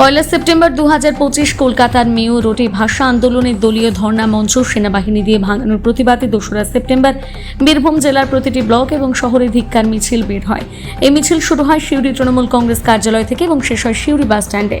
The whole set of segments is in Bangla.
পয়লা সেপ্টেম্বর দু হাজার পঁচিশ কলকাতার মেয়ো রোডে ভাষা আন্দোলনের দলীয় ধর্ণা মঞ্চ সেনাবাহিনী দিয়ে ভাঙানোর প্রতিবাদে দোসরা সেপ্টেম্বর বীরভূম জেলার প্রতিটি ব্লক এবং শহরে ধিক্কার মিছিল বের হয়। এই মিছিল শুরু হয় সিউড়ি তৃণমূল কংগ্রেস কার্যালয় থেকে এবং শেষ হয় সিউড়ি বাস স্ট্যান্ডে।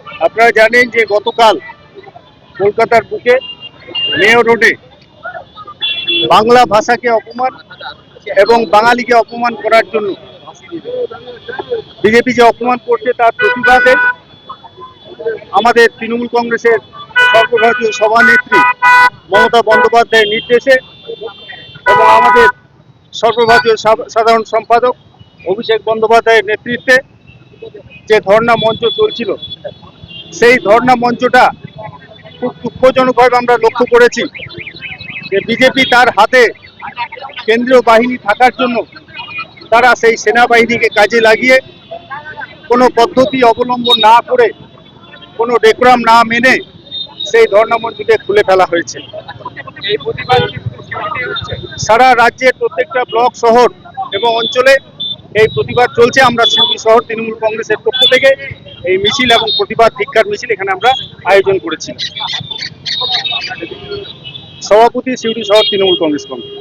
আপনারা জানেন যে গতকাল কলকাতার বুকে মেয়র রোডে বাংলা ভাষাকে অপমান এবং বাঙালিকে অপমান করার জন্য বিজেপি যে অপমান করছে তার প্রতিবাদে আমাদের তৃণমূল কংগ্রেসের সর্বভারতীয় সভানেত্রী মমতা বন্দ্যোপাধ্যায়ের নির্দেশে এবং আমাদের সর্বভারতীয় সাধারণ সম্পাদক অভিষেক বন্দ্যোপাধ্যায়ের নেতৃত্বে যে ধর্ণা মঞ্চ চলছিল সেই ধর্ণা মঞ্চটা খুব দুঃখজনকভাবে আমরা লক্ষ্য করেছি যে বিজেপি তার হাতে কেন্দ্রীয় বাহিনী থাকার জন্য তারা সেই সেনাবাহিনীকে কাজে লাগিয়ে কোনো পদ্ধতি অবলম্বন না করে কোনো ডেকোরাম না মেনে সেই ধর্ণা মঞ্চকে খুলে ফেলা হয়েছে। এই সারা রাজ্যের প্রত্যেকটা ব্লক, শহর এবং অঞ্চলে এই প্রতিবাদ চলছে। আমরা শিল্পী শহর, তৃণমূল কংগ্রেসের পক্ষ থেকে এই মিছিল এবং প্রতিবাদ ধিক্ষার মিছিল এখানে আমরা আয়োজন করেছি। সভাপতি সিউড়ি শহর তৃণমূল কংগ্রেস কমিটি।